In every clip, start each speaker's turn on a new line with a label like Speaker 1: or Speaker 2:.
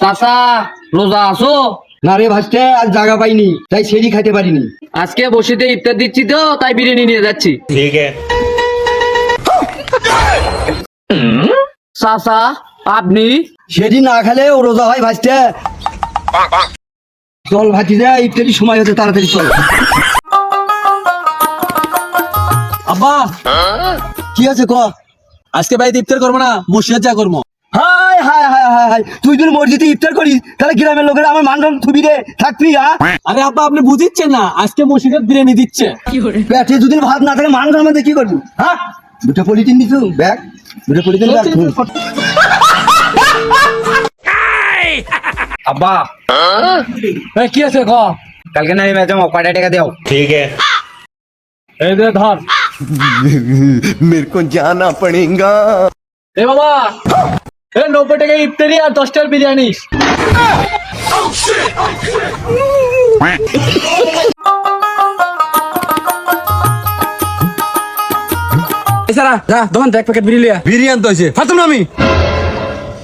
Speaker 1: চাচা রোজা আছো?
Speaker 2: না রে ভাসতে আজ জায়গা পাইনি তাই সেরি খাইতে পারিনি।
Speaker 1: আজকে বসিতে ইফতার দিচ্ছি তো তাই বিরিয়ানি নিয়ে যাচ্ছি।
Speaker 3: ঠিক
Speaker 1: চাচা আপনি?
Speaker 2: সেরি না খেলে ও রোজা হয় ভাসতে। চল ভাতিজা ইফতারি সময় হতে তাড়াতাড়ি চল।
Speaker 4: আব্বা
Speaker 2: কি আছে ক?
Speaker 4: আজকে ভাই ইফতার করব না মুর্শিদার যা করব।
Speaker 2: হাই হাই হাই হাই তুই যদি মসজিদে ইফতার করিস তাহলে গ্রামের লোকেরা আমার মানরম থুবি রে থাকবি হ্যাঁ
Speaker 4: আরে আব্বা আপনি বুঝিচ্ছেন না আজকে মসজিদে বিরিয়ানি দিচ্ছে
Speaker 2: পেটে দুদিন ভাত না থাকে মানরম মধ্যে কি করবি হ্যাঁ দুটো পলিথিন দিছু ব্যাগ দুটো পলিথিন ব্যাগ
Speaker 1: আব্বা
Speaker 4: এই, কি আছে ক
Speaker 1: কালকে না ম্যাচে কয়টা টাকা দাও
Speaker 3: ठीक है
Speaker 4: এই দে ধর
Speaker 5: मेरे को जाना पड़ेगा
Speaker 4: এ বাবা এ নব্বই টাকা ইফতারি আর দশ টাকার বিরিয়ানি
Speaker 1: এছাড়া যা দোকান এক প্যাকেট বিরিয়ানি লিয়া।
Speaker 5: বিরিয়ানি তো আছে ফাতুম আমি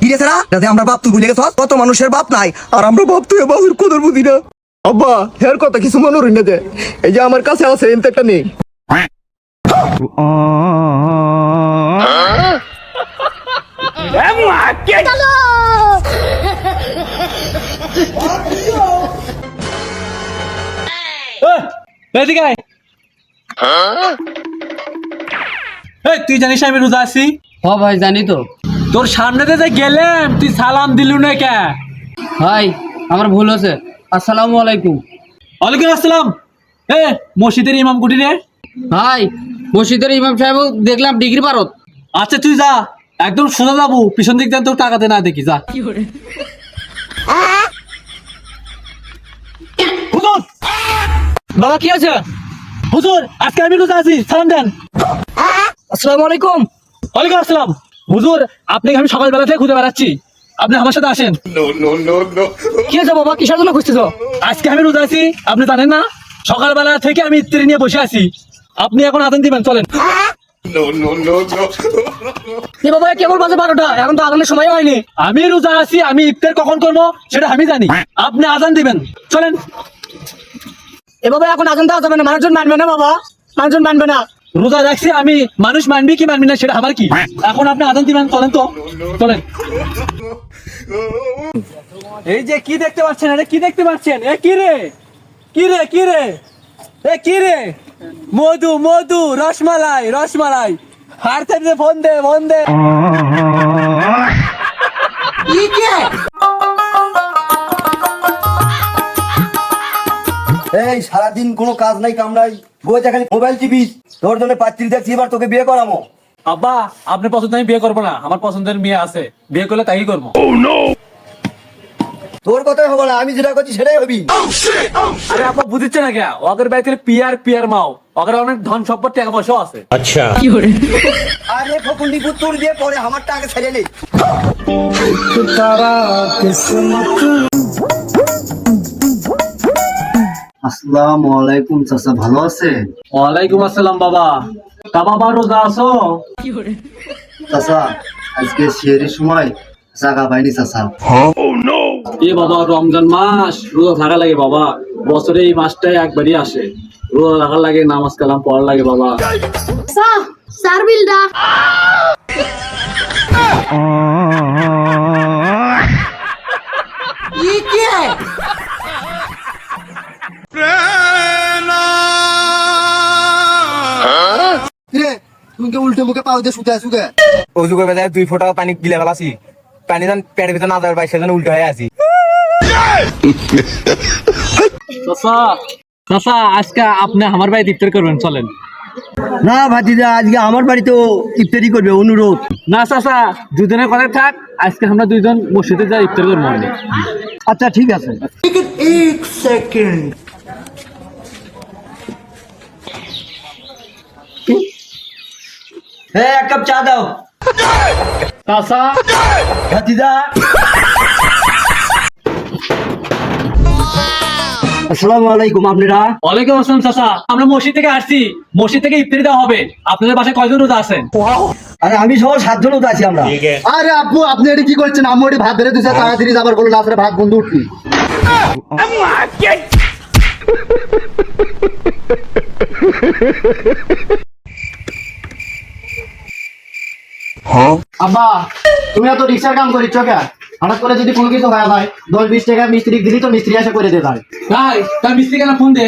Speaker 2: কিরে সারা? যাতে আমরা বাপ তুই ভুলে গেছ কত মানুষের বাপ নাই আর আমরা বাপ তুই বাবুর কদর বুঝি না। আব্বা হের কথা কিছু মনে হই না যে এই যে আমার কাছে আছে এমতে একটা নেই।
Speaker 4: এদিকে আয়। এই, তুই জানিস আমি রোজা আছি?
Speaker 1: হ ভাই জানি তো।
Speaker 4: তোর সামনে দিয়ে যে গেলাম তুই সালাম দিলু না কে?
Speaker 1: ভাই আমার ভুল হয়েছে। আসসালামু আলাইকুম।
Speaker 4: ওয়ালাইকুম আসসালাম। এ মসজিদের ইমাম কুটি রে?
Speaker 1: ভাই মসজিদের ইমাম সাহেব দেখলাম ডিগ্রি পারত
Speaker 4: আচ্ছা তুই যা। একদম সোজা যাব পিছন দিক দিয়ে তোর টাকাতে না দেখি যা। হুজুর!
Speaker 1: বাবা কি আছে
Speaker 4: হুজুর আজকে আমি রোজা আছি? সালাম দেন।
Speaker 1: আসসালামু আলাইকুম।
Speaker 4: ওয়ালাইকুম আসসালাম। হুজুর আপনাকে আমি সকালবেলা থেকে খুঁজে বেড়াচ্ছি। আপনি আমার সাথে আসেন।
Speaker 1: কি আছে বাবা? কিসের জন্য খুঁজতেছ?
Speaker 4: আজকে আমি রোজা আছি আপনি জানেন না? সকালবেলা থেকে আমি ইত্যাদি নিয়ে বসে আছি। আপনি এখন আদান দিবেন চলেন। আমি রোজা আছি, আমি ইফতার কখন করব, সেটা আমি জানি। আপনি আজান দিবেন। চলেন।
Speaker 1: এ বাবা, এখন আজান দেওয়া যাবে না, মানুষজন মানবে না বাবা। মানুষজন মানবে না।
Speaker 4: রোজা রাখছি, আমি মানুষ মানবি কি মানবি না, সেটা আমার কি? এখন আপনি আদান দিবেন, চলেন তো। চলেন। এই যে কি দেখতে পাচ্ছেন কি দেখতে পাচ্ছেন? এ কি রে? কি রে কি রে? এ কি রে? মধু মধু রসমালাই রসমালাই। হার থেকে ফোন দে ফোন দে।
Speaker 2: এই সারাদিন কোনো কাজ নাই কাম নাই বইতে খালি মোবাইল টিপিস তোর জন্য পাত্রী দেখছি এবার তোকে বিয়ে করামো
Speaker 4: আব্বা আপনার পছন্দ আমি বিয়ে করব না। আমার পছন্দের মেয়ে আছে। বিয়ে করলে তাই করব।
Speaker 2: তোর কথাই হবে না আমি যেটা করছি সেটাই হবি।
Speaker 4: oh, oh, আরে আপা বুঝছে না কেয়া? ওদের বাইতে পিয়ার পিয়ার মাও। ওদের অনেক ধন সম্পদ টাকা পয়সা আছে।
Speaker 3: আচ্ছা। কি করে?
Speaker 2: আরে ফকুন্ডি পুতুর দিয়ে পরে আমার টাকা ছেড়ে তারা কিসমত আসসালামু আলাইকুম চাচা ভালো আছে?
Speaker 4: ওয়ালাইকুম আসসালাম বাবা। তা বাবা রোজা আছো?
Speaker 2: চাচা আজকে শেয়ারের সময় জাগা পাইনি চাচা।
Speaker 4: এ বাবা রমজান মাস রোজা থাকা লাগে বাবা। বছরে এই মাসটাই একবারই আসে। রোজা থাকার লাগে নামাজ কালাম পড়ার লাগে বাবা।
Speaker 6: Sarvilda.
Speaker 2: তুমি কে উল্টে মুখে পাও দিয়ে শুতে আছো কে
Speaker 7: অজু করে বেজায় দুই ফোঁটা পানি গিলে ফেলাছি পানি যেন পেটের ভিতরে না যাবে সেজন্য উল্টো হয়ে আছি।
Speaker 4: চাচা চাচা আজকে আপনি আমার বাড়িতে ইফতার করবেন চলেন।
Speaker 2: না ভাতিজা আজকে আমার বাড়িতেও ইফতারি করবে অনুরোধ।
Speaker 4: না চাচা দুজনের কথা থাক আজকে আমরা দুইজন মসজিদে যা ইফতার করব
Speaker 2: আচ্ছা ঠিক আছে। হ্যাঁ এক কাপ চা দাও।
Speaker 4: চাচা।
Speaker 2: ভাতিজা।
Speaker 8: আসসালামু আলাইকুম আপনারা?
Speaker 4: ওয়ালাইকুম আসসালাম চাচা। আমরা মসজিদ থেকে আসছি। মসজিদ থেকে ইফতারি দেওয়া হবে। আপনাদের বাসায় কয়জন রোজা আছেন?
Speaker 8: আরে আমি সহ সাতজন তো আছি আমরা।
Speaker 9: আরে আব্বু আপনি এটা কি করছেন? আম্মু এটা ভাত ধরে দিছে তাড়াতাড়ি যাবার বলে না আসলে ভাত বন্ধ উঠবি আব্বা তুমি এত রিক্সার কাম করিচ্ছ কে হঠাৎ করে যদি কোনো কিছু হয় হয় দশ বিশ টাকা মিস্ত্রি দিলি তো মিস্ত্রি এসে করে দিয়ে যায়
Speaker 4: ভাই তার মিস্ত্রি কেন ফোন দে?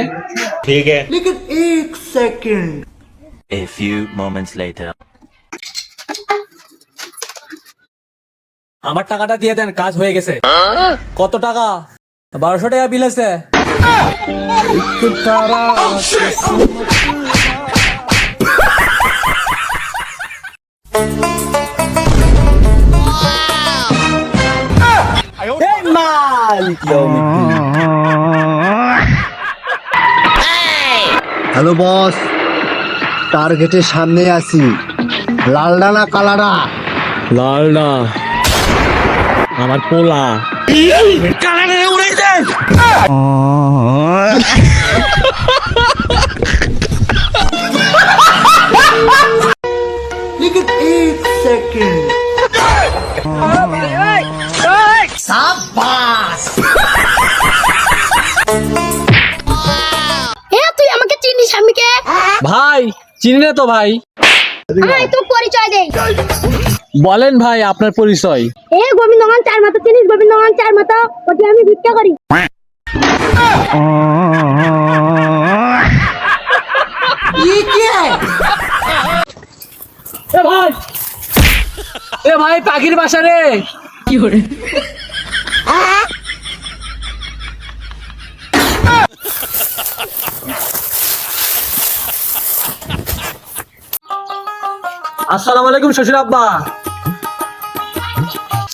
Speaker 10: A few moments later.
Speaker 4: আমার টাকাটা দিয়ে দেন কাজ হয়ে গেছে। কত টাকা? বারোশো টাকা বিল আছে।
Speaker 9: হ্যালো বস টার্গেটের সামনে আছি লালডা না কালাডা
Speaker 4: লাল না আমার পোলা
Speaker 11: এ
Speaker 4: চিনি না তো ভাই?
Speaker 11: আয় তো পরিচয় দে
Speaker 4: বলেন ভাই আপনার পরিচয়।
Speaker 11: এ গোবিন্দগঞ্জ চার মাথা চিনিস গোবিন্দগঞ্জ চার মাথা? ওটি আমি ভিক্ষা করি।
Speaker 4: এ ভাই। এ ভাই পাখির বাসা রে। আসসালামু আলাইকুম শ্বশুর আব্বা।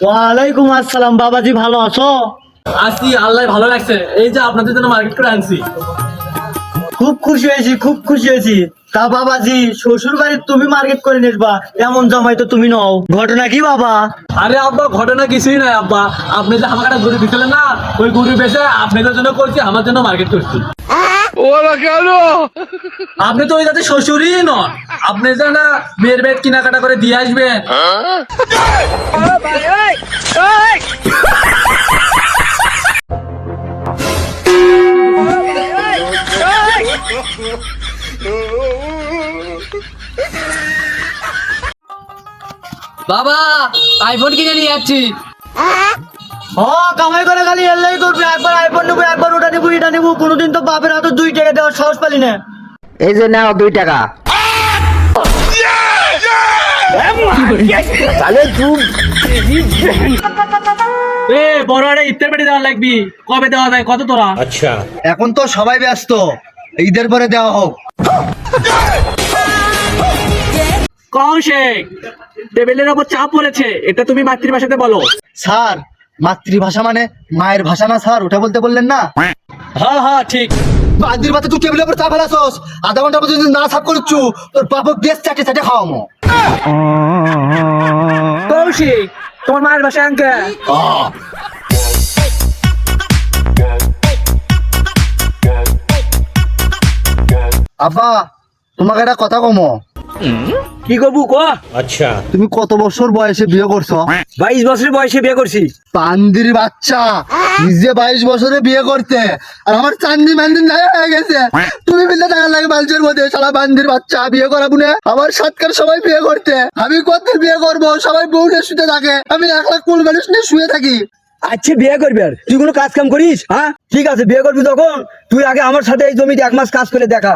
Speaker 8: ওয়ালাইকুম আসসালাম বাবাজি ভালো আছো?
Speaker 4: আসি আল্লাহ ভালো লাগছে এই যে আপনাদের জন্য মার্কেট করে আনছি।
Speaker 8: খুব খুশি হয়েছি খুব খুশি হয়েছি। তা বাবাজি শ্বশুর বাড়ি তুমি মার্কেট করে নিসবা এমন জমাই তো তুমি নও। ঘটনা কি বাবা?
Speaker 4: আরে আব্বা ঘটনা কিছুই নাই আব্বা। আপনি যে আমাকে একটা গরু দিছিলেন না ওই গরু বেচে আপনাদের জন্য করছি আমার জন্য মার্কেট করছি। আপনি তো ওই যাতে শ্বশুরই নন। আপনি যে না মেয়ের বেড কেনাকাটা করে দিয়ে আসবেন। বাবা আইফোন কিনে নিয়ে যাচ্ছি।
Speaker 8: ও কামাই করে খালি এলাই করবে। একবার আইফোন নেব একবার ওটা নেব এটা নেব। কোনোদিন তো বাপের হাতে দুই টাকা দেওয়ার সাহস পালি না।
Speaker 7: এই যে নাও দুই টাকা।
Speaker 4: এ বড় একটা ইফতার পার্টি দেওয়া লাগবি। কবে দেওয়া যায়? কত তোরা?
Speaker 9: এখন তো সবাই ব্যস্ত। ঈদের পরে দেওয়া হোক।
Speaker 4: কম শেখ টেবিলের ওপর চাপ পড়েছে। এটা তুমি মাতৃভাষাতে বলো।
Speaker 9: স্যার মাতৃভাষা মানে মায়ের ভাষা না স্যার ওটা বলতে বললেন না?
Speaker 4: হ্যাঁ হ্যাঁ ঠিক।
Speaker 9: বান্দির বাতে তুই টেবিলের উপর চা ফেলাছস আধা ঘণ্টা পর্যন্ত যদি না সাফ করছু তোর বাবক বেশ চাটে চাটে খাওয়ামো।
Speaker 4: কৌশিক তোমার মায়ের ভাষা আঙ্কে?
Speaker 9: আব্বা তোমাকে একটা কথা কমো।
Speaker 8: কি করব ক?
Speaker 9: তুমি কত বছর বয়সে বিয়ে করছ?
Speaker 8: বাইশ বছর বয়সে বিয়ে করছি।
Speaker 9: পান্দির বাচ্চা। নিজে বাইশ বছরে বিয়ে করতে। আর আমার চান্দি মান্দি নাই হয়ে গেছে। তুমি মিলতে টাকা লাগে বালচের মধ্যে সারা বান্দির বাচ্চা বিয়ে করাবো না। আমার সাতকার সবাই বিয়ে করতে। আমি কত বিয়ে করব? সবাই বউনে শুতে থাকে। আমি এক লাখ কুল মানুষ নিয়ে শুয়ে থাকি।
Speaker 8: আচ্ছা বিয়ে করবি আর। তুই কোনো কাজ কাম করিস হ্যাঁ? ঠিক আছে বিয়ে করবি তখন। তুই আগে আমার সাথে এই জমিতে এক মাস কাজ করে দেখা.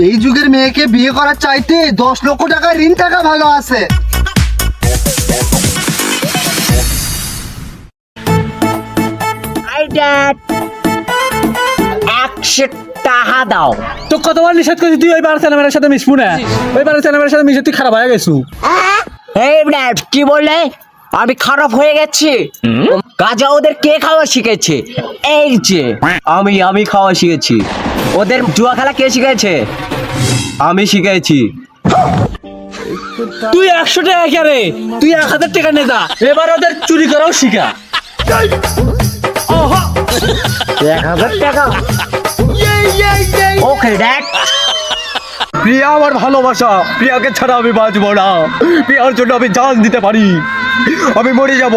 Speaker 9: এই যুগের মেয়েকে বিয়ে করার চাইতে দশ লক্ষ টাকা ঋণ টাকা ভালো আছে।
Speaker 7: একশো টাকা দাও।
Speaker 4: তো কতবার নিষেধ করছি তুই ওই বারো ছেলেমেয়ের সাথে মিশবো না। ওই বারো ছেলেমেয়ের সাথে মিশে তুই খারাপ হয়ে গেছু
Speaker 7: এই ব্যাট কি বললে? আমি খারাপ হয়ে গেছি। গাজা ওদের কে খাওয়া শিখেছে? এই যে আমি আমি খাওয়া শিখেছি। ওদের জুয়া খেলা কে শিখেছে? আমি শিখেছি।
Speaker 4: তুই একশো টাকা কে রে? তুই এক হাজার টাকা নে যা এবার ওদের চুরি করাও শিখা।
Speaker 7: এক হাজার টাকা? ওকে ড্যাড
Speaker 4: প্রিয়া আমার ভালোবাসা। প্রিয়াকে ছাড়া আমি বাঁচবো না। প্রিয়ার জন্য আমি জান দিতে পারি। আমি মরে যাব।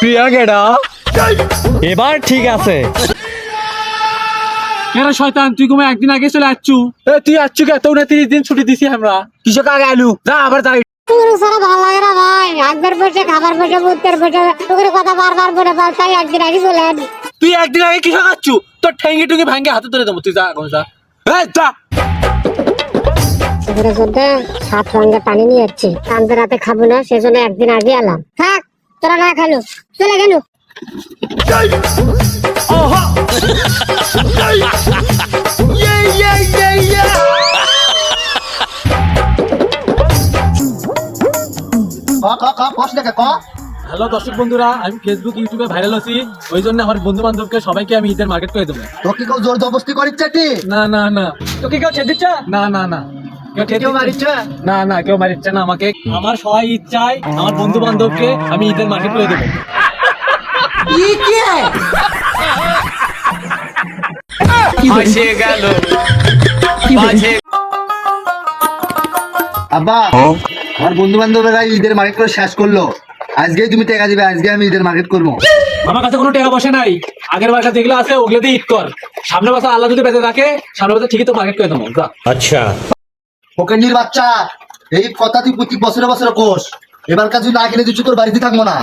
Speaker 4: প্রিয়া কেডা এবার ঠিক আছে। এরা শয়তান তুই কোনো একদিন আগে চলে আসছু? এ তুই আসছু কে? তোর তিরিশ দিন ছুটি দিছি আমরা।
Speaker 7: আগে আলু?
Speaker 4: যা আবার যাই
Speaker 11: ভালো লাগে না ভাই। একবার বসে খাবার বসে বুদ্ধের বসে তোর কথা বারবার বলে বল তাই একদিন আগে চলে আনি
Speaker 4: তুই একদিন আগে কিসব খাচ্ছু তোর ঠেঙ্গি টুঙ্গি ভাঙ্গে হাতে ধরে দেবো। তুই যা এখন যা। যা।
Speaker 11: সেগুলো চলতে সাত রঙে পানি নিয়ে যাচ্ছি। কান্দে রাতে খাব না সেজন্য একদিন আগে এলাম। থাক তোরা না খালো চলে গেল।
Speaker 4: হ্যালো দর্শক বন্ধুরা আমি ফেসবুক ইউটিউবে ভাইরাল আছি। ওই জন্য আমার বন্ধু বান্ধবকে সবাইকে আমি ঈদের মার্কেট করে দেবো।
Speaker 9: তোকে কেউ জোর জবরদস্তি করিচ্ছে কি?
Speaker 4: না না না। তোকে কেউ ছেড়ে দিচ্ছে? না না না। না না কেউ মারিচ্ছে না আমাকে আমার সবাই ইচ্ছায় আমার বন্ধু বান্ধবকে আমি ঈদের মার্কেট করে দেবো।
Speaker 9: আব্বা আমার বন্ধু বান্ধবেরা ঈদের মার্কেট করে শেষ করল। আজকেই তুমি টাকা দিবে আজকে আমি ঈদের মার্কেট করব।
Speaker 4: আমার কাছে কোনো টাকা পয়সা নাই। আগের বাসা যেগুলো আছে ওগুলো দিয়ে ঈদ কর। সামনের বছর আল্লাহ যদি বেঁচে থাকে সামনের বছর ঠিকই তো মার্কেট করে দেবো। যা।
Speaker 9: ফকেন্ডির বাচ্চা। এই কথা তুই প্রতি বছরে বছরে কোষ এবার কাজ না কিনে দিচ্ছি তোর বাড়িতে থাকব না।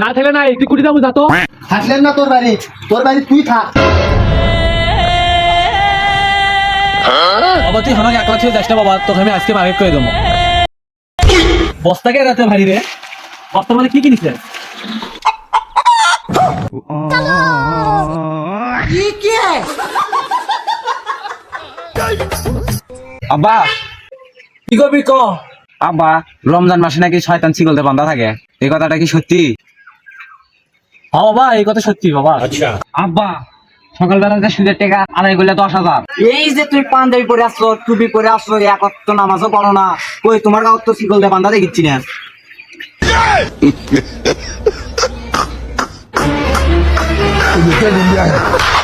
Speaker 4: না ছেলে নাই তুই কুড়ি যাব যা তো।
Speaker 9: থাকলেন না তোর বাড়ি। তোর বাড়ি তুই থাক।
Speaker 4: বাবা তুই আমাকে একলা ছেড়ে যাস না বাবা তোকে আমি আজকে মার্কেট করে দেবো। বস্তাকে রাতে ভারী রে। বস্তা মানে কি কিনিস রে?
Speaker 7: আব্বা।
Speaker 4: কি করবি ক?
Speaker 7: আব্বা রমজান মাসে নাকি শয়তান শিকলতে বান্ধা থাকে। এই কথাটা কি সত্যি?
Speaker 4: হ্যাঁ বাবা এই কথা সত্যি বাবা।
Speaker 7: আব্বা সকালবেলা যে সুদের টাকা আদায় করলে দশ হাজার। এই যে তুই পাঞ্জাবি পরে আসছো টুপি পরে আসছো এক অক্ত নামাজও পড়ো না। কই তোমার গাঁত তো শিকল দিয়ে বান্ধা দেখিচ্ছি না।